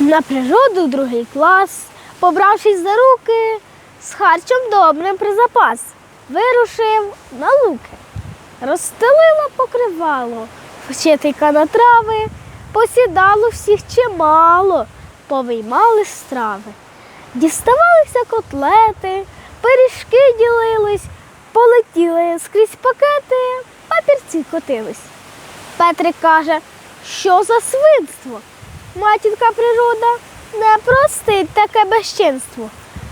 На природу другий клас, побравшись за руки, з харчом добрим при запас, вирушив на луки. Розстелила покривало, вчителька на трави, посідало всіх чимало, повиймали страви. Діставалися котлети, пиріжки ділились, полетіли скрізь пакети, папірці котились. Петрик каже, що за свинство? Матінка природа не простить таке безчинство,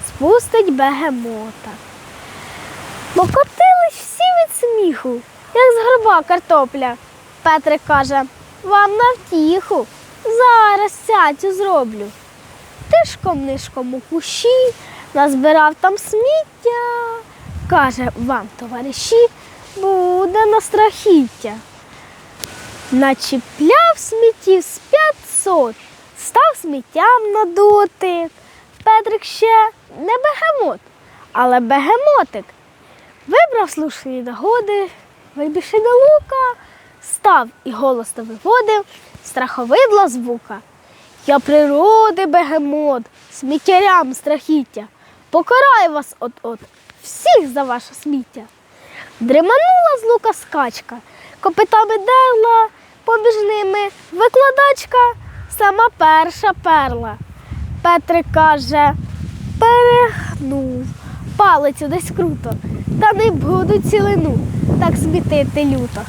спустить бегемота. Покотились всі від сміху, як з горба картопля. Петрик каже, вам на втіху, зараз цяцю зроблю. Тишком нишком у кущі назбирав там сміття. Каже, вам, товариші, буде на страхіття. Начіпляв сміттів з 500, став сміттям на дотик. Петрик ще не бегемот, але бегемотик. Вибрав слушні нагоди, вибігши до лука, став і голосно виводив страховидла звука. Я природи бегемот, сміттярям страхіття, покараю вас от-от, всіх за ваше сміття. Дриманула з лука скачка, копитами дерла, поміж ними викладачка, сама перша перла. Петрик каже, перегнув палицю десь круто, та не буду цілину так смітити люто.